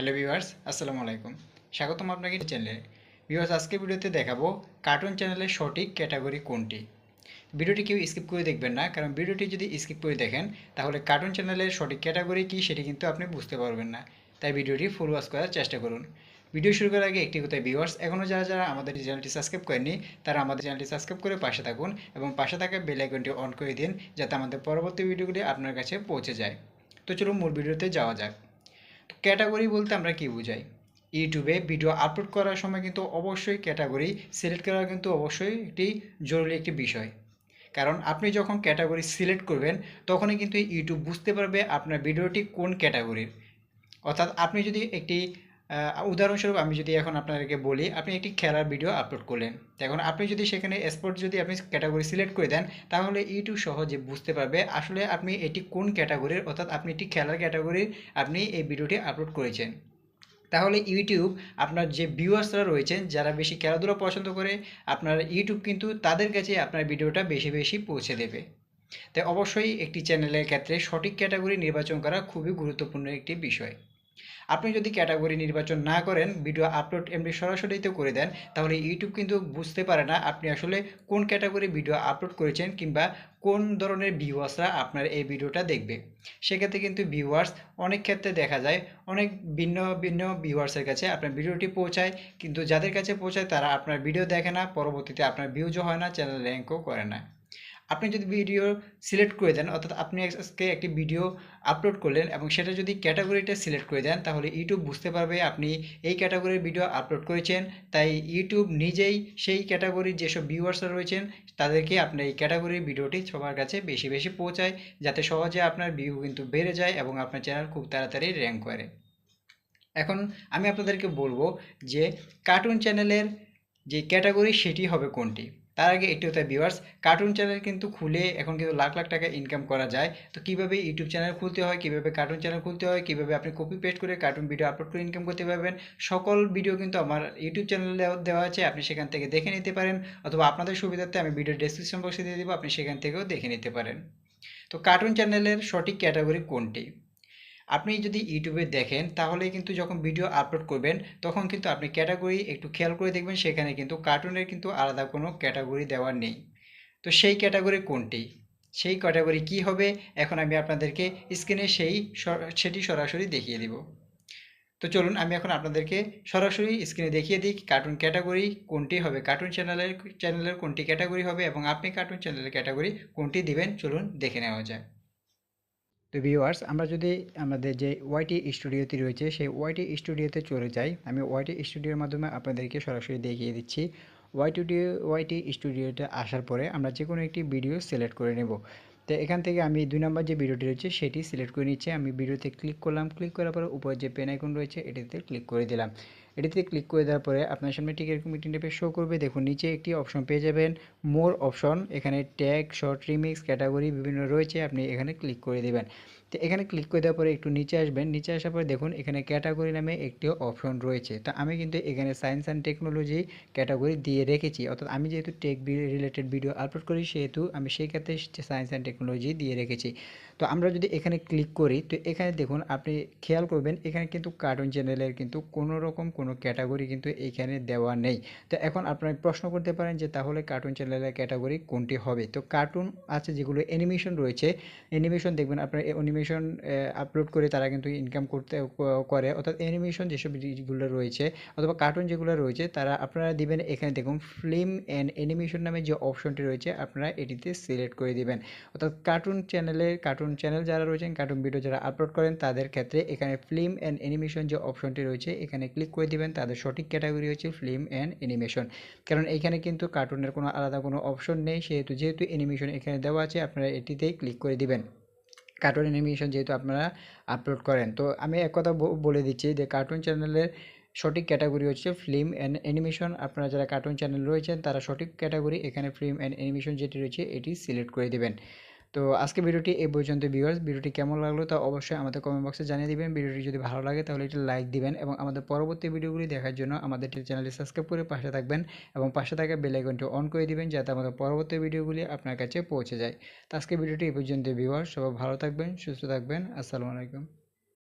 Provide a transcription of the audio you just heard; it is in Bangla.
হ্যালো ভিউয়ার্স, আসসালামু আলাইকুম। স্বাগতম আপনাকে চ্যানেলে ভিউয়ার্স, আজকে ভিডিওতে দেখাবো কার্টুন চ্যানেলের সঠিক ক্যাটাগরি কোনটি? ভিডিওটি কেউ স্কিপ করে দেখবেন না, কারণ ভিডিওটি যদি স্কিপ করে দেখেন, তাহলে কার্টুন চ্যানেলের সঠিক ক্যাটাগরি কী সেটি কিন্তু আপনি বুঝতে পারবেন না। তাই ভিডিওটি ফুল ওয়াচ করার চেষ্টা করুন। ভিডিও শুরু করার আগে একটি কথা ভিউয়ার্স এখনও যারা যারা আমাদের চ্যানেলটি সাবস্ক্রাইব করেননি, তারা আমাদের চ্যানেলটি সাবস্ক্রাইব করে পাশে থাকুন এবং পাশে থাকা বেল আইকনটি অন করে দিন, যাতে আমাদের পরবর্তী ভিডিওগুলি আপনার কাছে পৌঁছে যায়। তো চলুন মূল ভিডিওতে যাওয়া যাক। ক্যাটাগরি বলতে আমরা কি বুঝাই? ইউটিউবে ভিডিও আপলোড করার সময় কিন্তু অবশ্যই ক্যাটাগরি সিলেক্ট করা কিন্তু অবশ্যই একটি জরুরি একটি বিষয়। কারণ আপনি যখন ক্যাটাগরি সিলেক্ট করবেন, তখনই কিন্তু ইউটিউব বুঝতে পারবে আপনার ভিডিওটি কোন ক্যাটাগরির। অর্থাৎ আপনি যদি একটি উদাহরণস্বরূপ আমি যদি এখন আপনাদেরকে বলি, আপনি একটি খেলার ভিডিও আপলোড করলেন। এখন আপনি যদি সেখানে স্পোর্ট যদি আপনি ক্যাটাগরি সিলেক্ট করে দেন, তাহলে ইউটিউব সহজে বুঝতে পারবে আসলে আপনি এটি কোন ক্যাটাগরির অর্থাৎ আপনি একটি খেলার ক্যাটাগরির আপনি এই ভিডিওটি আপলোড করেছেন। তাহলে ইউটিউব আপনার যে ভিউয়ার্সরা রয়েছেন, যারা বেশি খেলাধুলা পছন্দ করে, আপনার ইউটিউব কিন্তু তাদের কাছে আপনার ভিডিওটা বেশি বেশি পৌঁছে দেবে। তাই অবশ্যই একটি চ্যানেলের ক্ষেত্রে সঠিক ক্যাটাগরি নির্বাচন করা খুবই গুরুত্বপূর্ণ একটি বিষয়। আপনি যদি ক্যাটাগরি নির্বাচন না করেন ভিডিও আপলোড এমনি সরাসরিতে করে দেন, তাহলে ইউটিউব কিন্তু বুঝতে পারে না আপনি আসলে কোন ক্যাটাগরি ভিডিও আপলোড করেছেন কিংবা কোন ধরনের ভিউয়ার্সরা আপনার এই ভিডিওটা দেখবে। সেক্ষেত্রে কিন্তু ভিউয়ার্স অনেক ক্ষেত্রে দেখা যায়, অনেক ভিন্ন ভিন্ন ভিউয়ার্সের কাছে আপনার ভিডিওটি পৌঁছায়, কিন্তু যাদের কাছে পৌঁছায় তারা আপনার ভিডিও দেখে না, পরবর্তীতে আপনার ভিউজও হয় না চ্যানেল র্যাঙ্কও করে না। আপনি যদি ভিডিও সিলেক্ট করে দেন, অর্থাৎ আপনি আজকে একটি ভিডিও আপলোড করলেন এবং সেটা যদি ক্যাটাগরিটা সিলেক্ট করে দেন, তাহলে ইউটিউব বুঝতে পারবে আপনি এই ক্যাটাগরির ভিডিও আপলোড করেছেন। তাই ইউটিউব নিজেই সেই ক্যাটাগরির যেসব ভিউয়ার্সরা রয়েছেন, তাদেরকে আপনার এই ক্যাটাগরির ভিডিওটি সবার কাছে বেশি বেশি পৌঁছায়, যাতে সহজে আপনার ভিউ কিন্তু বেড়ে যায় এবং আপনার চ্যানেল খুব তাড়াতাড়ি র্যাঙ্ক করে। এখন আমি আপনাদেরকে বলব যে কার্টুন চ্যানেলের যে ক্যাটাগরি সেটি হবে কোনটি? তার আগে একটু তাই ভিউয়ার্স কার্টুন চ্যানেল কিন্তু খুলে এখন কিন্তু লাখ লাখ টাকা ইনকাম করা যায়। তো কীভাবে ইউটিউব চ্যানেল খুলতে হয়, কীভাবে কার্টুন চ্যানেল খুলতে হয়, কীভাবে আপনি কপি পেস্ট করে কার্টুন ভিডিও আপলোড করে ইনকাম করতে পারবেন, সকল ভিডিও কিন্তু আমার ইউটিউব চ্যানেলে দেওয়া আছে, আপনি সেখান থেকে দেখে নিতে পারেন। অথবা আপনাদের সুবিধার্থে আমি ভিডিও ডেসক্রিপশন বক্সে দিয়ে দেবো, আপনি সেখান থেকেও দেখে নিতে পারেন। তো কার্টুন চ্যানেলের সঠিক ক্যাটাগরি কোনটি? আপনি যদি ইউটিউবে দেখেন, তাহলে কিন্তু যখন ভিডিও আপলোড করবেন, তখন কিন্তু আপনি ক্যাটাগরি একটু খেয়াল করে দেখবেন, সেখানে কিন্তু কার্টুনের কিন্তু আলাদা কোনো ক্যাটাগরি দেওয়ার নেই। তো সেই ক্যাটাগরি কোনটি? সেই ক্যাটাগরি কি হবে? এখন আমি আপনাদেরকে স্ক্রিনে সেই সেটি সরাসরি দেখিয়ে দিব। তো চলুন, আমি এখন আপনাদেরকে সরাসরি স্ক্রিনে দেখিয়ে দিই কার্টুন ক্যাটাগরি কোনটি হবে কার্টুন চ্যানেলের চ্যানেলের কোনটি ক্যাটাগরি হবে, এবং আপনি কার্টুন চ্যানেলের ক্যাটাগরি কোনটি দিবেন, চলুন দেখে নেওয়া যায় তো ভিউয়ার্স আমরা যদি আমাদের যে ওয়াইটি স্টুডিওতে রয়েছে, সেই ওয়াইটি স্টুডিওতে চলে যাই। আমি ওয়াইটি স্টুডিওর মাধ্যমে আপনাদেরকে সরাসরি দেখিয়ে দিচ্ছি। ওয়াইটি ওয়াইটি স্টুডিওতে আসার পরে আমরা যে কোনো একটি ভিডিও সিলেক্ট করে নেব। তো এখান থেকে আমি দুই নম্বর যে ভিডিওটি রয়েছে, সেটি সিলেক্ট করে নিচ্ছি। আমি ভিডিওতে ক্লিক করলাম। ক্লিক করার পরে উপরে যে পেন আইকন রয়েছে, এটিতে ক্লিক করে দিলাম। এটিতে ক্লিক করে দেওয়ার পরে আপনার সামনে ঠিক এরকম ইন্টারফেস শো করবে। দেখুন, নিচে একটি অপশন পেয়ে যাবেন মোর অপশন এখানে ট্যাগ শর্ট রিমিক্স ক্যাটাগরি বিভিন্ন রয়েছে, আপনি এখানে ক্লিক করে দেবেন। তো এখানে ক্লিক করে দেওয়ার পরে একটু নিচে আসবেন, নিচে আসার পরে দেখুন, এখানে ক্যাটাগরি নামে একটি অপশন রয়েছে। তো আমি কিন্তু এখানে সায়েন্স অ্যান্ড টেকনোলজি ক্যাটাগরি দিয়ে রেখেছি। অর্থাৎ আমি যেহেতু টেক রিলেটেড ভিডিও আপলোড করি, সেহেতু আমি সেই ক্ষেত্রে সায়েন্স অ্যান্ড টেকনোলজি দিয়ে রেখেছি। তো আমরা যদি এখানে ক্লিক করি, তো এখানে দেখুন, আপনি খেয়াল করবেন, এখানে কিন্তু কার্টুন চ্যানেলের কিন্তু কোনো রকম কোনো ক্যাটাগরি কিন্তু এখানে দেওয়া নেই। তো এখন আপনারা প্রশ্ন করতে পারেন যে তাহলে কার্টুন চ্যানেলের ক্যাটাগরি কোনটি হবে? তো কার্টুন আছে যেগুলো অ্যানিমেশন রয়েছে। অ্যানিমেশন দেখবেন আপনার অ্যানিমেশন আপলোড করে তারা কিন্তু ইনকাম করতে করে। অর্থাৎ অ্যানিমেশন যেসব যেগুলো রয়েছে অথবা কার্টুন যেগুলো রয়েছে তারা আপনারা দিবেন। এখানে দেখুন ফিল্ম অ্যান্ড অ্যানিমেশন নামে যে অপশনটি রয়েছে আপনারা এটিতে সিলেক্ট করে দিবেন। অর্থাৎ কার্টুন চ্যানেলের কার্টুন চ্যানেল যারা রয়েছেন কার্টুন ভিডিও যারা আপলোড করেন তাদের ক্ষেত্রে এখানে ফিল্ম অ্যান্ড অ্যানিমেশন যে অপশনটি রয়েছে এখানে ক্লিক করে তাদের সঠিক ক্যাটাগরি হচ্ছে ফিল্ম অ্যান্ড অ্যানিমেশন কারণ এখানে কিন্তু কার্টুনের কোনো আলাদা কোনো অপশন নেই, সেহেতু যেহেতু অ্যানিমেশন এখানে দেওয়া আছে, আপনারা এটিতেই ক্লিক করে দিবেন। কার্টুন অ্যানিমেশন যেহেতু আপনারা আপলোড করেন। তো আমি এক কথা বলে দিচ্ছি যে কার্টুন চ্যানেলের সঠিক ক্যাটাগরি হচ্ছে ফিল্ম অ্যান্ড অ্যানিমেশন আপনারা যারা কার্টুন চ্যানেল রয়েছেন, তারা সঠিক ক্যাটাগরি এখানে ফিল্ম অ্যান্ড অ্যানিমেশন যেটি রয়েছে, এটি সিলেক্ট করে দেবেন। তো আজকে ভিডিওটি এই পর্যন্ত ভিউয়ার্স ভিডিওটি কেমন লাগল তা অবশ্যই আমাদের কমেন্ট বক্সে জানিয়ে দিবেন। ভিডিওটি যদি ভালো লাগে তাহলে একটি লাইক দিবেন এবং আমাদের পরবর্তী ভিডিওগুলি দেখার জন্য আমাদের চ্যানেলটি সাবস্ক্রাইব করে পাশে থাকবেন এবং পাশে থাকা বেল আইকনটি অন করে দিবেন যাতে আমাদের পরবর্তী ভিডিওগুলি আপনার কাছে পৌঁছে যায়। তো আজকে ভিডিওটি এই পর্যন্ত ভিউয়ার্স সবাই ভালো থাকবেন, সুস্থ থাকবেন। আসসালামু আলাইকুম।